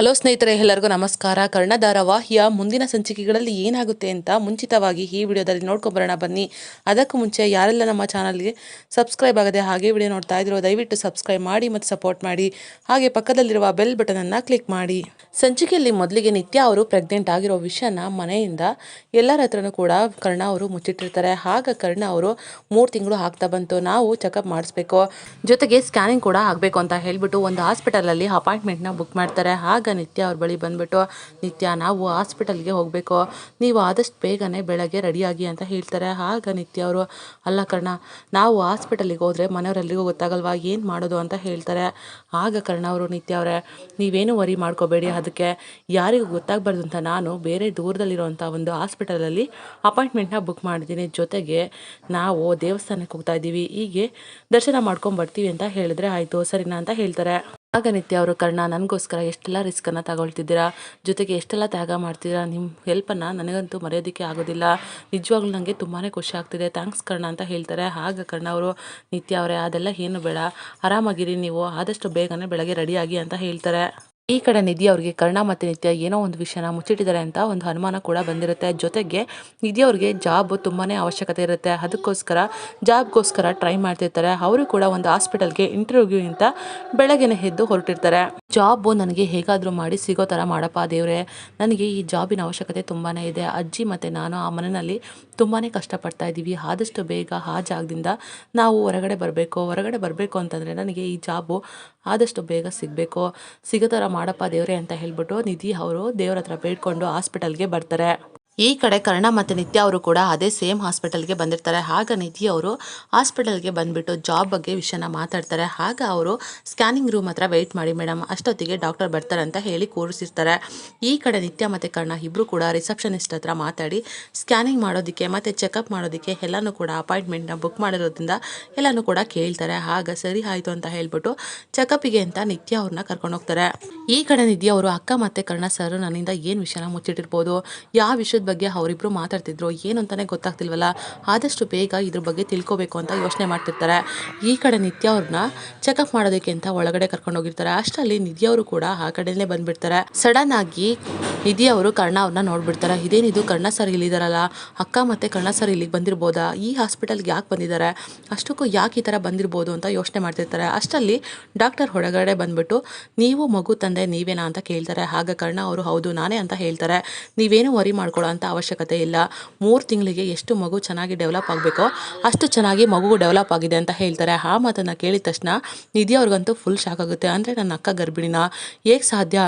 Hello ಸ್ನೇಹಿತರೆ, ಎಲ್ಲರಿಗೂ ನಮಸ್ಕಾರ. ಕರ್ಣ ಧಾರಾವಾಹಿಯ ಮುಂದಿನ ಸಂಚಿಕೆಗಳಲ್ಲಿ ಏನಾಗುತ್ತೆ ಅಂತ ಮುಂಚಿತವಾಗಿ ಈ ವಿಡಿಯೋದಲ್ಲಿ ನೋಡ್ಕೊಂಬರೋಣ ಬನ್ನಿ. ಅದಕ್ಕೂ ಮುಂಚೆ ಯಾರೆಲ್ಲ ನಮ್ಮ ಚಾನಲ್ಗೆ ಸಬ್ಸ್ಕ್ರೈಬ್ ಆಗದೆ ಹಾಗೆ ವಿಡಿಯೋ ನೋಡ್ತಾ ಇದ್ರು ದಯವಿಟ್ಟು ಸಬ್ಸ್ಕ್ರೈಬ್ ಮಾಡಿ ಮತ್ತು ಸಪೋರ್ಟ್ ಮಾಡಿ. ಹಾಗೆ ಪಕ್ಕದಲ್ಲಿರುವ ಬೆಲ್ ಬಟನನ್ನು ಕ್ಲಿಕ್ ಮಾಡಿ. ಸಂಚಿಕೆಯಲ್ಲಿ ಮೊದಲಿಗೆ ನಿತ್ಯ ಅವರು ಪ್ರೆಗ್ನೆಂಟ್ ಆಗಿರೋ ವಿಷಯನ ಮನೆಯಿಂದ ಎಲ್ಲರ ಹತ್ರನೂ ಕೂಡ ಕರ್ಣ ಅವರು ಮುಚ್ಚಿಟ್ಟಿರ್ತಾರೆ. ಆಗ ಕರ್ಣ ಅವರು ಮೂರು ತಿಂಗಳು ಆಗ್ತಾ ಬಂತು. ನಾವು ಚೆಕಪ್ ಮಾಡಿಸ್ಬೇಕು. ಜೊತೆಗೆ ಸ್ಕ್ಯಾನಿಂಗ್ ಕೂಡ ಆಗಬೇಕು ಅಂತ ಹೇಳ್ಬಿಟ್ಟು ಒಂದು ಹಾಸ್ಪಿಟಲಲ್ಲಿ ಅಪಾಯಿಂಟ್ಮೆಂಟ್ನ ಬುಕ್ ಮಾಡ್ತಾರೆ. ಆಗ ನಿತ್ಯ ಅವ್ರ ಬಳಿ ಬಂದ್ಬಿಟ್ಟು, ನಿತ್ಯ ನಾವು ಹಾಸ್ಪಿಟಲ್ಗೆ ಹೋಗಬೇಕು. ನೀವು ಆದಷ್ಟು ಬೇಗನೆ ಬೆಳಗ್ಗೆ ರೆಡಿಯಾಗಿ ಅಂತ ಹೇಳ್ತಾರೆ. ಆಗ ನಿತ್ಯ ಅವರು, ಅಲ್ಲ ಕರ್ಣ, ನಾವು ಹಾಸ್ಪಿಟಲಿಗೆ ಹೋದರೆ ಮನೆಯವರೆಲ್ಲಿಗೂ ಗೊತ್ತಾಗಲ್ವಾ? ಏನು ಮಾಡೋದು? ಅಂತ ಹೇಳ್ತಾರೆ. ಆಗ ಕರ್ಣ ಅವರು, ನಿತ್ಯ ಅವರೇ, ನೀವೇನು ವರಿ ಮಾಡ್ಕೋಬೇಡಿ. ಅದಕ್ಕೆ ಯಾರಿಗೂ ಗೊತ್ತಾಗಬಾರ್ದು ಅಂತ ನಾನು ಬೇರೆ ದೂರದಲ್ಲಿರುವಂಥ ಒಂದು ಹಾಸ್ಪಿಟಲಲ್ಲಿ ಅಪಾಯಿಂಟ್ಮೆಂಟ್ನ ಬುಕ್ ಮಾಡಿದ್ದೀನಿ. ಜೊತೆಗೆ ನಾವು ದೇವಸ್ಥಾನಕ್ಕೆ ಹೋಗ್ತಾ ಇದ್ದೀವಿ. ಹೀಗೆ ದರ್ಶನ ಮಾಡ್ಕೊಂಡು ಬರ್ತೀವಿ ಅಂತ ಹೇಳಿದ್ರೆ ಆಯಿತು. ಸರಿನಾ? ಅಂತ ಹೇಳ್ತಾರೆ. ಆಗ ನಿತ್ಯ ಅವರು ಕರ್ಣ, ನನಗೋಸ್ಕರ ಎಷ್ಟೆಲ್ಲ ರಿಸ್ಕನ್ನು ತಗೊಳ್ತಿದ್ದೀರಾ? ಜೊತೆಗೆ ಎಷ್ಟೆಲ್ಲ ತ್ಯಾಗ ಮಾಡ್ತೀರಾ? ನಿಮ್ಮ ಹೆಲ್ಪನ್ನು ನನಗಂತೂ ಮರೆಯೋದಕ್ಕೆ ಆಗೋದಿಲ್ಲ. ನಿಜವಾಗ್ಲೂ ನನಗೆ ತುಂಬಾ ಖುಷಿ ಆಗ್ತಿದೆ. ಥ್ಯಾಂಕ್ಸ್ ಕರ್ಣ ಅಂತ ಹೇಳ್ತಾರೆ. ಆಗ ಕರ್ಣ ಅವರು, ನಿತ್ಯ ಅವರೇ, ಅದೆಲ್ಲ ಏನು ಬೇಡ. ಆರಾಮಾಗಿರಿ ನೀವು. ಆದಷ್ಟು ಬೇಗನೆ ಬೆಳಗ್ಗೆ ರೆಡಿಯಾಗಿ ಅಂತ ಹೇಳ್ತಾರೆ. ಈ ಕಡೆ ನಿಧಿ ಅವರಿಗೆ ಕರ್ಣ ಮತ್ತು ನಿತ್ಯ ಏನೋ ಒಂದು ವಿಷಯನ ಮುಚ್ಚಿಟ್ಟಿದ್ದಾರೆ ಅಂತ ಒಂದು ಅನುಮಾನ ಕೂಡ ಬಂದಿರುತ್ತೆ. ಜೊತೆಗೆ ನಿಧಿ ಅವ್ರಿಗೆ ಜಾಬ್ ತುಂಬಾ ಅವಶ್ಯಕತೆ ಇರುತ್ತೆ. ಅದಕ್ಕೋಸ್ಕರ ಜಾಬ್ಗೋಸ್ಕರ ಟ್ರೈ ಮಾಡ್ತಿರ್ತಾರೆ. ಅವರು ಕೂಡ ಒಂದು ಹಾಸ್ಪಿಟಲ್ಗೆ ಇಂಟರ್ವ್ಯೂ ಅಂತ ಬೆಳಗ್ಗೆ ಎದ್ದು ಹೊರಟಿರ್ತಾರೆ. ಜಾಬು ನನಗೆ ಹೇಗಾದರೂ ಮಾಡಿ ಸಿಗೋ ಥರ ಮಾಡಪ್ಪ ದೇವರೇ. ನನಗೆ ಈ ಜಾಬಿನ ಅವಶ್ಯಕತೆ ತುಂಬಾ ಇದೆ. ಅಜ್ಜಿ ಮತ್ತು ನಾನು ಆ ಮನೆಯಲ್ಲಿ ತುಂಬಾ ಕಷ್ಟಪಡ್ತಾ ಇದ್ದೀವಿ. ಆದಷ್ಟು ಬೇಗ ಆ ಜಾಗದಿಂದ ನಾವು ಹೊರಗಡೆ ಬರಬೇಕು. ಹೊರಗಡೆ ಬರಬೇಕು ಅಂತಂದರೆ ನನಗೆ ಈ ಜಾಬು ಆದಷ್ಟು ಬೇಗ ಸಿಗಬೇಕು. ಸಿಗೋ ಥರ ಮಾಡಪ್ಪ ದೇವರೇ ಅಂತ ಹೇಳ್ಬಿಟ್ಟು ನಿಧಿ ಅವರು ದೇವ್ರ ಹತ್ರ ಬೇಡ್ಕೊಂಡು ಹಾಸ್ಪಿಟಲ್ಗೆ ಬರ್ತಾರೆ. ಈ ಕಡೆ ಕರ್ಣ ಮತ್ತು ನಿತ್ಯ ಅವರು ಕೂಡ ಅದೇ ಸೇಮ್ ಹಾಸ್ಪಿಟಲ್ಗೆ ಬಂದಿರ್ತಾರೆ. ಆಗ ನಿಧಿ ಅವರು ಹಾಸ್ಪಿಟಲ್ಗೆ ಬಂದುಬಿಟ್ಟು ಜಾಬ್ ಬಗ್ಗೆ ವಿಷಯನ ಮಾತಾಡ್ತಾರೆ. ಆಗ ಅವರು ಸ್ಕ್ಯಾನಿಂಗ್ ರೂಮ್ ಹತ್ರ ವೆಯ್ಟ್ ಮಾಡಿ, ಮೇಡಮ್, ಅಷ್ಟೊತ್ತಿಗೆ ಡಾಕ್ಟರ್ ಬರ್ತಾರೆ ಅಂತ ಹೇಳಿ ಕೂರಿಸಿರ್ತಾರೆ. ಈ ಕಡೆ ನಿತ್ಯ ಮತ್ತು ಕರ್ಣ ಇಬ್ಬರು ಕೂಡ ರಿಸೆಪ್ಷನಿಸ್ಟ್ ಹತ್ರ ಮಾತಾಡಿ, ಸ್ಕ್ಯಾನಿಂಗ್ ಮಾಡೋದಕ್ಕೆ ಮತ್ತು ಚೆಕಪ್ ಮಾಡೋದಕ್ಕೆ ಎಲ್ಲನೂ ಕೂಡ ಅಪಾಯಿಂಟ್ಮೆಂಟ್ನ ಬುಕ್ ಮಾಡಿರೋದ್ರಿಂದ ಎಲ್ಲನೂ ಕೂಡ ಕೇಳ್ತಾರೆ. ಆಗ ಸರಿ ಆಯಿತು ಅಂತ ಹೇಳ್ಬಿಟ್ಟು ಚೆಕಪ್ಪಿಗೆ ಅಂತ ನಿತ್ಯ ಅವ್ರನ್ನ ಕರ್ಕೊಂಡು ಹೋಗ್ತಾರೆ. ಈ ಕಡೆ ನಿಧಿ ಅವರು ಅಕ್ಕ ಮತ್ತು ಕರ್ಣ ಸರ್ ನನ್ನಿಂದ ಏನು ವಿಷಯನ ಮುಚ್ಚಿಟ್ಟಿರ್ಬೋದು? ಯಾವ ವಿಷಯದ ಬಗ್ಗೆ ಅವರಿಬ್ಬರು ಮಾತಾಡ್ತಿದ್ರು. ಏನು ಅಂತಲೇ ಗೊತ್ತಾಗ್ತಿಲ್ವಲ್ಲ? ಆದಷ್ಟು ಬೇಗ ಇದ್ರ ಬಗ್ಗೆ ತಿಳ್ಕೊಬೇಕು ಅಂತ ಯೋಚನೆ ಮಾಡ್ತಿರ್ತಾರೆ. ಈ ಕಡೆ ನಿತ್ಯ ಅವ್ರನ್ನ ಚೆಕಪ್ ಮಾಡೋದಕ್ಕೆ ಅಂತ ಒಳಗಡೆ ಕರ್ಕೊಂಡು ಹೋಗಿರ್ತಾರೆ. ಅಷ್ಟರಲ್ಲಿ ನಿಧಿ ಅವರು ಕೂಡ ಆ ಕಡೆನೇ ಬಂದ್ಬಿಡ್ತಾರೆ. ಸಡನ್ ಆಗಿ ನಿಧಿ ಅವರು ಕರ್ಣ ಅವ್ರನ್ನ ನೋಡ್ಬಿಡ್ತಾರೆ. ಇದೇನಿದು ಕರ್ಣ ಸರ್ ಇಲ್ಲಿದಾರಲ್ಲ ಅಕ್ಕ ಮತ್ತೆ ಕರ್ಣ ಸರ್ ಇಲ್ಲಿಗೆ ಬಂದಿರ್ಬೋದಾ? ಈ ಹಾಸ್ಪಿಟಲ್ಗೆ ಯಾಕೆ ಬಂದಿದ್ದಾರೆ? ಅಷ್ಟಕ್ಕೂ ಯಾಕೆ ಈ ಥರ ಬಂದಿರ್ಬೋದು ಅಂತ ಯೋಚನೆ ಮಾಡ್ತಿರ್ತಾರೆ. ಅಷ್ಟರಲ್ಲಿ ಡಾಕ್ಟರ್ ಹೊರಗಡೆ ಬಂದ್ಬಿಟ್ಟು, ನೀವು ಮಗು ತಂದೆ ನೀವೇನಾ? ಅಂತ ಕೇಳ್ತಾರೆ. ಆಗ ಕರ್ಣ ಅವರು, ಹೌದು, ನಾನೇ ಅಂತ ಹೇಳ್ತಾರೆ. ನೀವೇನು ವರಿ ಮಾಡ್ಕೊಳ್ಳೋ ಅಂತ ಅವಶ್ಯಕತೆ ಇಲ್ಲ. ಮೂರು ತಿಂಗಳಿಗೆ ಎಷ್ಟು ಮಗು ಚೆನ್ನಾಗಿ ಡೆವಲಪ್ ಆಗಬೇಕೋ ಅಷ್ಟು ಚೆನ್ನಾಗಿ ಮಗು ಡೆವಲಪ್ ಆಗಿದೆ ಅಂತ ಹೇಳ್ತಾರೆ. ಆ ಮಾತನ್ನು ಕೇಳಿದ ತಕ್ಷಣ ನಿಧಿ ಅವ್ರಿಗಂತೂ ಫುಲ್ ಶಾಕ್ ಆಗುತ್ತೆ. ಅಂದರೆ ನನ್ನ ಅಕ್ಕ ಗರ್ಭಿಣಿನ ಹೇಗೆ ಸಾಧ್ಯ?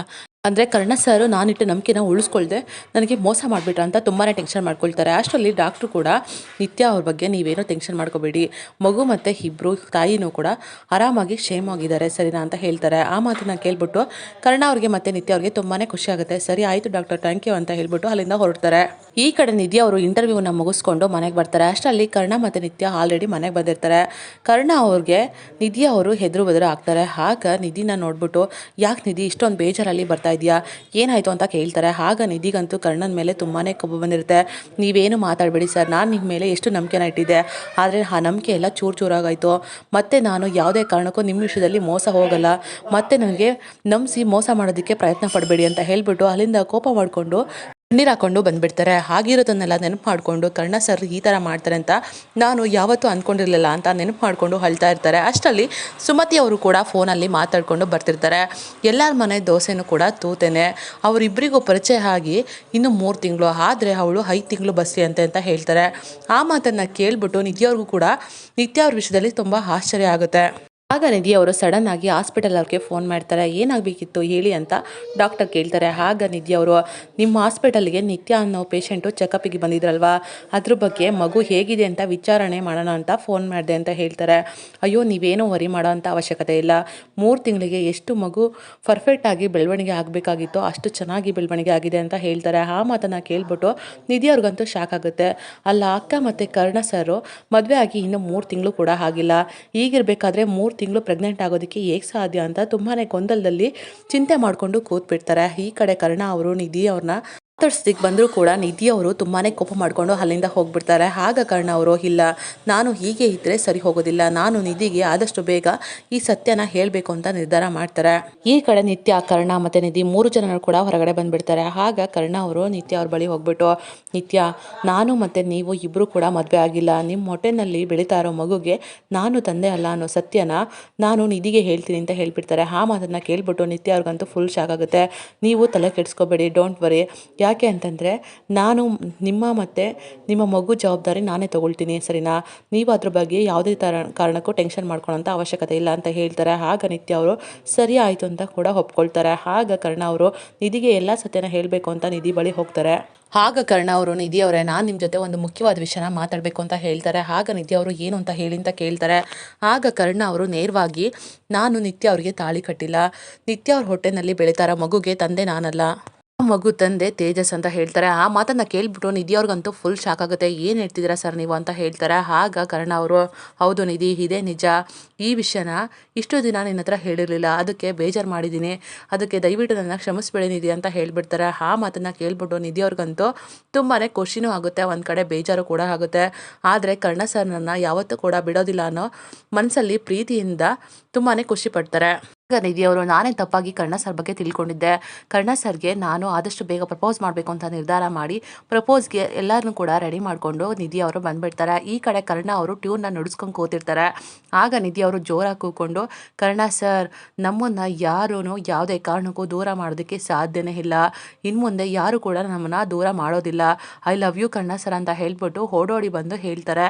ಅಂದರೆ ಕರ್ಣ ಸರ್ ನಾನಿಟ್ಟು ನಂಬಿಕೆನ ಉಳಿಸ್ಕೊಳ್ದೆ ನನಗೆ ಮೋಸ ಮಾಡಿಬಿಟ್ರ ಅಂತ ತುಂಬಾ ಟೆನ್ಷನ್ ಮಾಡ್ಕೊಳ್ತಾರೆ. ಅಷ್ಟರಲ್ಲಿ ಡಾಕ್ಟ್ರು ಕೂಡ, ನಿತ್ಯ ಅವ್ರ ಬಗ್ಗೆ ನೀವೇನೋ ಟೆನ್ಷನ್ ಮಾಡ್ಕೋಬೇಡಿ. ಮಗು ಮತ್ತು ಇಬ್ಬರು ತಾಯಿನೂ ಕೂಡ ಆರಾಮಾಗಿ ಕ್ಷೇಮ ಆಗಿದ್ದಾರೆ ಸರಿನಾ ಅಂತ ಹೇಳ್ತಾರೆ. ಆ ಮಾತನ್ನ ಕೇಳ್ಬಿಟ್ಟು ಕರ್ಣ ಅವ್ರಿಗೆ ಮತ್ತು ನಿತ್ಯ ಅವ್ರಿಗೆ ತುಂಬಾ ಖುಷಿ ಆಗುತ್ತೆ. ಸರಿ, ಆಯಿತು ಡಾಕ್ಟರ್ ಥ್ಯಾಂಕ್ ಯು ಅಂತ ಹೇಳ್ಬಿಟ್ಟು ಅಲ್ಲಿಂದ ಹೊರಡ್ತಾರೆ. ಈ ಕಡೆ ನಿಧಿ ಅವರು ಇಂಟರ್ವ್ಯೂನ ಮುಗಿಸ್ಕೊಂಡು ಮನೆಗೆ ಬರ್ತಾರೆ. ಅಷ್ಟರಲ್ಲಿ ಕರ್ಣ ಮತ್ತು ನಿತ್ಯ ಆಲ್ರೆಡಿ ಮನೆಗೆ ಬಂದಿರ್ತಾರೆ. ಕರ್ಣ ಅವ್ರಿಗೆ ನಿಧಿ ಅವರು ಹೆದರು ಬದರು ಆಗ್ತಾರೆ. ಆಗ ನಿಧಿನ ನೋಡ್ಬಿಟ್ಟು, ಯಾಕೆ ನಿಧಿ ಇಷ್ಟೊಂದು ಬೇಜಾರಲ್ಲಿ ಬರ್ತಾ ಇದೆಯಾ? ಏನಾಯಿತು ಅಂತ ಕೇಳ್ತಾರೆ. ಆಗ ನಿಧಿಗಂತೂ ಕರ್ಣನ ಮೇಲೆ ತುಂಬಾ ಕೊಬ್ಬು ಬಂದಿರುತ್ತೆ. ನೀವೇನು ಮಾತಾಡಬೇಡಿ ಸರ್. ನಾನು ನಿಮ್ಮ ಮೇಲೆ ಎಷ್ಟು ನಂಬಿಕೆನ ಇಟ್ಟಿದ್ದೆ. ಆದರೆ ಆ ನಂಬಿಕೆ ಎಲ್ಲ ಚೂರು ಚೂರಾಗಾಯಿತು. ಮತ್ತೆ ನಾನು ಯಾವುದೇ ಕಾರಣಕ್ಕೂ ನಿಮ್ಮ ವಿಷಯದಲ್ಲಿ ಮೋಸ ಹೋಗಲ್ಲ. ಮತ್ತೆ ನನಗೆ ನಂಬಿಸಿ ಮೋಸ ಮಾಡೋದಕ್ಕೆ ಪ್ರಯತ್ನ ಪಡಬೇಡಿ ಅಂತ ಹೇಳಿಬಿಟ್ಟು ಅಲ್ಲಿಂದ ಕೋಪ ಮಾಡಿಕೊಂಡು ನೀರು ಹಾಕೊಂಡು ಬಂದುಬಿಡ್ತಾರೆ. ಆಗಿರೋದನ್ನೆಲ್ಲ ನೆನಪು ಮಾಡಿಕೊಂಡು ಕರ್ಣ ಸರ್ ಈ ಥರ ಮಾಡ್ತಾರೆ ಅಂತ ನಾನು ಯಾವತ್ತೂ ಅಂದ್ಕೊಂಡಿರಲಿಲ್ಲ ಅಂತ ನೆನಪು ಮಾಡಿಕೊಂಡು ಅಳ್ತಾ ಇರ್ತಾರೆ. ಅಷ್ಟರಲ್ಲಿ ಸುಮತಿ ಅವರು ಕೂಡ ಫೋನಲ್ಲಿ ಮಾತಾಡಿಕೊಂಡು ಬರ್ತಿರ್ತಾರೆ. ಎಲ್ಲರ ಮನೆ ದೋಸೆನೂ ಕೂಡ ತೂತೇನೆ. ಅವರಿಬ್ಬರಿಗೂ ಪರಿಚಯ ಆಗಿ ಇನ್ನು ಮೂರು ತಿಂಗಳು. ಆದರೆ ಅವಳು ಐದು ತಿಂಗಳು ಬಸ್ಸಿ ಅಂತೆ ಅಂತ ಹೇಳ್ತಾರೆ. ಆ ಮಾತನ್ನು ಕೇಳಿಬಿಟ್ಟು ನಿತ್ಯವ್ರಿಗೂ ಕೂಡ ನಿತ್ಯ ಅವ್ರ ವಿಷಯದಲ್ಲಿ ತುಂಬ ಆಶ್ಚರ್ಯ ಆಗುತ್ತೆ. ಆಗ ನಿಧಿ ಅವರು ಸಡನ್ ಆಗಿ ಹಾಸ್ಪಿಟಲ್ ಅವ್ರಿಗೆ ಫೋನ್ ಮಾಡ್ತಾರೆ, ಏನಾಗಬೇಕಿತ್ತು ಹೇಳಿ ಅಂತ ಡಾಕ್ಟರ್ ಕೇಳ್ತಾರೆ. ಆಗ ನಿಧಿ ಅವರು, ನಿಮ್ಮ ಹಾಸ್ಪಿಟಲ್ಗೆ ನಿತ್ಯ ಅನ್ನೋ ಪೇಷೆಂಟು ಚೆಕಪ್ಪಿಗೆ ಬಂದಿದ್ರಲ್ವಾ? ಅದ್ರ ಬಗ್ಗೆ ಮಗು ಹೇಗಿದೆ ಅಂತ ವಿಚಾರಣೆ ಮಾಡೋಣ ಅಂತ ಫೋನ್ ಮಾಡಿದೆ ಅಂತ ಹೇಳ್ತಾರೆ. ಅಯ್ಯೋ, ನೀವೇನೂ ವರಿ ಮಾಡೋ ಅಂಥ ಅವಶ್ಯಕತೆ ಇಲ್ಲ. ಮೂರು ತಿಂಗಳಿಗೆ ಎಷ್ಟು ಮಗು ಪರ್ಫೆಕ್ಟಾಗಿ ಬೆಳವಣಿಗೆ ಆಗಬೇಕಾಗಿತ್ತೋ ಅಷ್ಟು ಚೆನ್ನಾಗಿ ಬೆಳವಣಿಗೆ ಆಗಿದೆ ಅಂತ ಹೇಳ್ತಾರೆ. ಆ ಮಾತನ್ನು ಕೇಳ್ಬಿಟ್ಟು ನಿಧಿ ಅವ್ರಿಗಂತೂ ಶಾಕ್ ಆಗುತ್ತೆ. ಅಲ್ಲ, ಅಕ್ಕ ಮತ್ತು ಕರ್ಣ ಸರು ಮದುವೆ ಆಗಿ ಇನ್ನೂ ಮೂರು ತಿಂಗಳು ಕೂಡ ಆಗಿಲ್ಲ. ಈಗಿರಬೇಕಾದ್ರೆ ಮೂರು ತಿಂಗಳು ಪ್ರೆಗ್ನೆಂಟ್ ಆಗೋದಕ್ಕೆ ಹೇಗೆ ಸಾಧ್ಯ ಅಂತ ತುಂಬಾ ಗೊಂದಲದಲ್ಲಿ ಚಿಂತೆ ಮಾಡಿಕೊಂಡು ಕೂತ್ಬಿಡ್ತಾರೆ. ಈ ಕಡೆ ಕರ್ಣ ಅವರು ನಿಧಿ ಅವ್ರನ್ನ ಮಾತಾಡ್ಸೋದಕ್ಕೆ ಬಂದರೂ ಕೂಡ ನಿಧಿ ಅವರು ತುಂಬಾ ಕೋಪ ಮಾಡಿಕೊಂಡು ಅಲ್ಲಿಂದ ಹೋಗ್ಬಿಡ್ತಾರೆ. ಆಗ ಕರ್ಣ ಅವರು, ಇಲ್ಲ, ನಾನು ಹೀಗೆ ಇದ್ದರೆ ಸರಿ ಹೋಗೋದಿಲ್ಲ. ನಾನು ನಿಧಿಗೆ ಆದಷ್ಟು ಬೇಗ ಈ ಸತ್ಯನ ಹೇಳಬೇಕು ಅಂತ ನಿರ್ಧಾರ ಮಾಡ್ತಾರೆ. ಈ ಕಡೆ ನಿತ್ಯ, ಕರ್ಣ ಮತ್ತು ನಿಧಿ ಮೂರು ಜನರು ಕೂಡ ಹೊರಗಡೆ ಬಂದುಬಿಡ್ತಾರೆ. ಆಗ ಕರ್ಣ ಅವರು ನಿತ್ಯ ಅವ್ರ ಬಳಿ ಹೋಗ್ಬಿಟ್ಟು, ನಿತ್ಯ, ನಾನು ಮತ್ತು ನೀವು ಇಬ್ಬರು ಕೂಡ ಮದುವೆ ಆಗಿಲ್ಲ. ನಿಮ್ಮ ಹೊಟ್ಟೆನಲ್ಲಿ ಬೆಳೀತಾ ಇರೋ ಮಗುಗೆ ನಾನು ತಂದೆ ಅಲ್ಲ ಅನ್ನೋ ಸತ್ಯನ ನಾನು ನಿಧಿಗೆ ಹೇಳ್ತೀನಿ ಅಂತ ಹೇಳ್ಬಿಡ್ತಾರೆ. ಆ ಮಾತನ್ನು ಕೇಳ್ಬಿಟ್ಟು ನಿತ್ಯ ಅವ್ರಿಗಂತೂ ಫುಲ್ ಶಾಕ್ ಆಗುತ್ತೆ. ನೀವು ತಲೆ ಕೆಡಿಸ್ಕೋಬೇಡಿ ಡೋಂಟ್ ವರಿ ಯಾಕೆ ಅಂತಂದರೆ ನಾನು ನಿಮ್ಮ ಮತ್ತು ನಿಮ್ಮ ಮಗು ಜವಾಬ್ದಾರಿ ನಾನೇ ತೊಗೊಳ್ತೀನಿ, ಸರಿನಾ? ನೀವು ಅದ್ರ ಬಗ್ಗೆ ಯಾವುದೇ ಥರ ಕಾರಣಕ್ಕೂ ಟೆನ್ಷನ್ ಮಾಡ್ಕೊಳ್ಳೋಂಥ ಅವಶ್ಯಕತೆ ಇಲ್ಲ ಅಂತ ಹೇಳ್ತಾರೆ. ಆಗ ನಿತ್ಯ ಅವರು ಸರಿ ಆಯಿತು ಅಂತ ಕೂಡ ಒಪ್ಕೊಳ್ತಾರೆ. ಆಗ ಕರ್ಣ ಅವರು ನಿಧಿಗೆ ಎಲ್ಲ ಸತ್ಯನ ಹೇಳಬೇಕು ಅಂತ ನಿಧಿ ಬಳಿ ಹೋಗ್ತಾರೆ. ಆಗ ಕರ್ಣ ಅವರು ನಿಧಿ ಅವರೇ, ನಾನು ನಿಮ್ಮ ಜೊತೆ ಒಂದು ಮುಖ್ಯವಾದ ವಿಷಯನ ಮಾತಾಡಬೇಕು ಅಂತ ಹೇಳ್ತಾರೆ. ಆಗ ನಿಧಿ ಅವರು ಏನು ಅಂತ ಹೇಳಿ ಅಂತ ಕೇಳ್ತಾರೆ. ಆಗ ಕರ್ಣ ಅವರು ನೇರವಾಗಿ, ನಾನು ನಿತ್ಯ ಅವರಿಗೆ ತಾಳಿ ಕಟ್ಟಿಲ್ಲ. ನಿತ್ಯ ಅವ್ರ ಹೊಟ್ಟೆನಲ್ಲಿ ಬೆಳೀತಾರ ಮಗುಗೆ ತಂದೆ ನಾನಲ್ಲ. ಮಗು ತಂದೆ ತೇಜಸ್ ಅಂತ ಹೇಳ್ತಾರೆ. ಆ ಮಾತನ್ನ ಕೇಳ್ಬಿಟ್ಟು ನಿಧಿ ಅವ್ರಿಗಂತೂ ಫುಲ್ ಶಾಕ್ ಆಗುತ್ತೆ. ಏನು ಹೇಳ್ತಿದ್ದೀರಾ ಸರ್ ನೀವು ಅಂತ ಹೇಳ್ತಾರೆ. ಆಗ ಕರ್ಣ ಅವರು, ಹೌದು ನಿಧಿ, ಇದೇ ನಿಜ. ಈ ವಿಷಯನ ಇಷ್ಟು ದಿನ ನಿನ್ನ ಹತ್ರ ಹೇಳಿರಲಿಲ್ಲ. ಅದಕ್ಕೆ ಬೇಜಾರು ಮಾಡಿದ್ದೀನಿ. ಅದಕ್ಕೆ ದಯವಿಟ್ಟು ನನ್ನ ಕ್ಷಮಿಸ್ಬೇಡಿ ನಿಧಿ ಅಂತ ಹೇಳ್ಬಿಡ್ತಾರೆ. ಆ ಮಾತನ್ನ ಕೇಳ್ಬಿಟ್ಟು ನಿಧಿ ಅವ್ರಿಗಂತೂ ತುಂಬಾ ಖುಷಿನೂ ಆಗುತ್ತೆ. ಒಂದು ಕಡೆ ಬೇಜಾರು ಕೂಡ ಆಗುತ್ತೆ. ಆದರೆ ಕರ್ಣ ಸರ್ ನನ್ನ ಯಾವತ್ತೂ ಕೂಡ ಬಿಡೋದಿಲ್ಲ ಅನ್ನೋ ಮನಸ್ಸಲ್ಲಿ ಪ್ರೀತಿಯಿಂದ ತುಂಬಾ ಖುಷಿ ಪಡ್ತಾರೆ. ನಿಧಿ ಅವರು ನಾನೇ ತಪ್ಪಾಗಿ ಕರ್ಣ ಸರ್ ಬಗ್ಗೆ ತಿಳ್ಕೊಂಡಿದ್ದೆ. ಕರ್ಣ ಸರ್ಗೆ ನಾನು ಆದಷ್ಟು ಬೇಗ ಪ್ರಪೋಸ್ ಮಾಡಬೇಕು ಅಂತ ನಿರ್ಧಾರ ಮಾಡಿ, ಪ್ರಪೋಸ್ಗೆ ಎಲ್ಲರನ್ನೂ ಕೂಡ ರೆಡಿ ಮಾಡಿಕೊಂಡು ನಿಧಿ ಅವರು ಬಂದ್ಬಿಡ್ತಾರೆ. ಈ ಕಡೆ ಕರ್ಣ ಅವರು ಟ್ಯೂನ್ನ ನುಡಿಸ್ಕೊಂಡು ಕೂತಿರ್ತಾರೆ. ಆಗ ನಿಧಿ ಅವರು ಜೋರಾಗಿ ಕೂಕೊಂಡು ಕರ್ಣ ಸರ್, ನಮ್ಮನ್ನು ಯಾರೂ ಯಾವುದೇ ಕಾರಣಕ್ಕೂ ದೂರ ಮಾಡೋದಕ್ಕೆ ಸಾಧ್ಯನೇ ಇಲ್ಲ. ಇನ್ನು ಮುಂದೆ ಯಾರು ಕೂಡ ನಮ್ಮನ್ನು ದೂರ ಮಾಡೋದಿಲ್ಲ. I love you Karna sir ಅಂತ ಹೇಳ್ಬಿಟ್ಟು ಓಡೋಡಿ ಬಂದು ಹೇಳ್ತಾರೆ.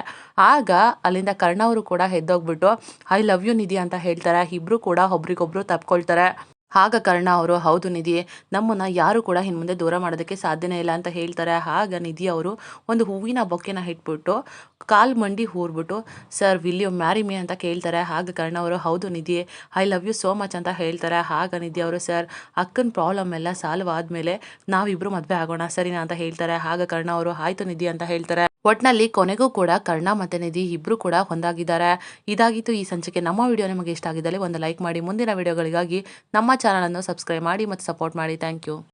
ಆಗ ಅಲ್ಲಿಂದ ಕರ್ಣ ಅವರು ಕೂಡ ಎದ್ದೋಗ್ಬಿಟ್ಟು, ಐ ಲವ್ ಯು ನಿಧಿ ಅಂತ ಹೇಳ್ತಾರೆ. ಇಬ್ಬರು ಕೂಡ ಒಬ್ರಿಗೊಬ್ರು ತಪ್ಕೊಳ್ತಾರೆ. ಆಗ ಕರ್ಣ ಅವರು, ಹೌದು ನಿಧಿ, ನಮ್ಮನ್ನು ಯಾರು ಕೂಡ ಇನ್ನು ಮುಂದೆ ದೂರ ಮಾಡೋದಕ್ಕೆ ಸಾಧ್ಯನೇ ಇಲ್ಲ ಅಂತ ಹೇಳ್ತಾರೆ. ಆಗ ನಿಧಿ ಅವರು ಒಂದು ಹೂವಿನ ಬೊಕ್ಕೆನ ಇಟ್ಬಿಟ್ಟು, ಕಾಲ್ ಮಂಡಿ ಹೂರ್ಬಿಟ್ಟು, sir will you marry me ಅಂತ ಕೇಳ್ತಾರೆ. ಆಗ ಕರ್ಣ ಅವರು, ಹೌದು Nidhi I love you so much ಅಂತ ಹೇಳ್ತಾರೆ. ಆಗ ನಿಧಿ ಅವರು, ಸರ್, ಅಕ್ಕನ ಪ್ರಾಬ್ಲಮ್ ಎಲ್ಲ ಸಾಲ್ವ್ ಆದಮೇಲೆ ನಾವಿಬ್ಬರು ಮದುವೆ ಆಗೋಣ, ಸರಿನಾ? ಅಂತ ಹೇಳ್ತಾರೆ. ಆಗ ಕರ್ಣ ಅವರು, ಆಯಿತು ನಿಧಿ ಅಂತ ಹೇಳ್ತಾರೆ. ಒಟ್ನಲ್ಲಿ ಕೊನೆಗೂ ಕೂಡ ಕರ್ಣ ಮತ್ತು ನಿಧಿ ಇಬ್ಬರು ಕೂಡ ಒಂದಾಗಿದ್ದಾರೆ. ಇದಾಗಿತ್ತು ಈ ಸಂಚಿಕೆ. ನಮ್ಮ ವಿಡಿಯೋ ನಿಮಗೆ ಇಷ್ಟ ಆಗಿದ್ದಲ್ಲಿ ಒಂದು ಲೈಕ್ ಮಾಡಿ. ಮುಂದಿನ ವಿಡಿಯೋಗಳಿಗಾಗಿ ನಮ್ಮ ಚಾನಲನ್ನು ಸಬ್ಸ್ಕ್ರೈಬ್ ಮಾಡಿ ಮತ್ತು ಸಪೋರ್ಟ್ ಮಾಡಿ. Thank you.